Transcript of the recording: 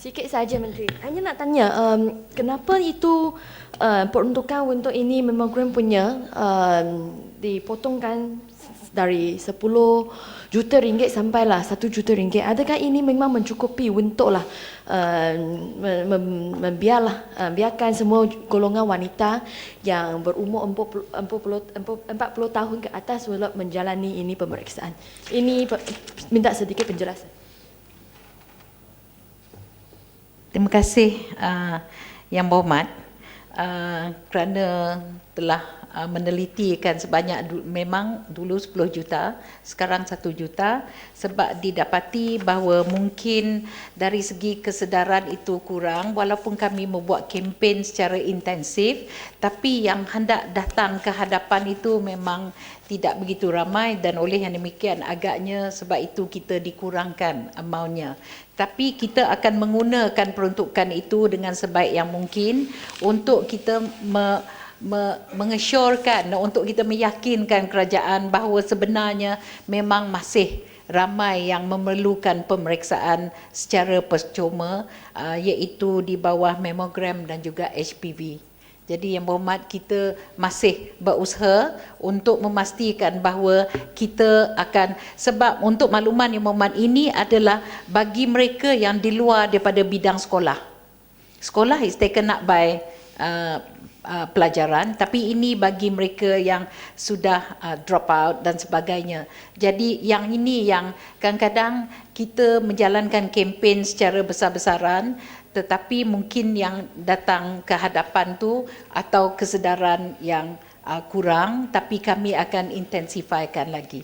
sikit saja Menteri. Hanya nak tanya, um, kenapa itu uh, peruntukan untuk ini mammogram punya um, dipotongkan dari 10 juta ringgit sampailah 1 juta ringgit. Adakah ini memang mencukupi untuklah uh, mem- mem- membiarlah uh, biarkan semua golongan wanita yang berumur 40, 40, 40 tahun ke atas untuk menjalani ini pemeriksaan. Ini minta sedikit penjelasan. Terima kasih uh, Yang Berhormat. Uh, kerana telah uh, menelitikan sebanyak du- memang dulu 10 juta, sekarang 1 juta sebab didapati bahawa mungkin dari segi kesedaran itu kurang walaupun kami membuat kempen secara intensif tapi yang hendak datang ke hadapan itu memang tidak begitu ramai dan oleh yang demikian agaknya sebab itu kita dikurangkan amountnya. Tapi kita akan menggunakan peruntukan itu dengan sebaik yang mungkin untuk kita me, me, mengesyorkan, untuk kita meyakinkan kerajaan bahawa sebenarnya memang masih ramai yang memerlukan pemeriksaan secara percuma uh, iaitu di bawah mamogram dan juga HPV. Jadi yang berhormat kita masih berusaha untuk memastikan bahawa kita akan sebab untuk makluman yang berhormat ini adalah bagi mereka yang di luar daripada bidang sekolah. Sekolah is taken up by uh, uh, pelajaran tapi ini bagi mereka yang sudah uh, drop out dan sebagainya. Jadi yang ini yang kadang-kadang kita menjalankan kempen secara besar-besaran tetapi mungkin yang datang ke hadapan tu atau kesedaran yang uh, kurang tapi kami akan intensifikan lagi.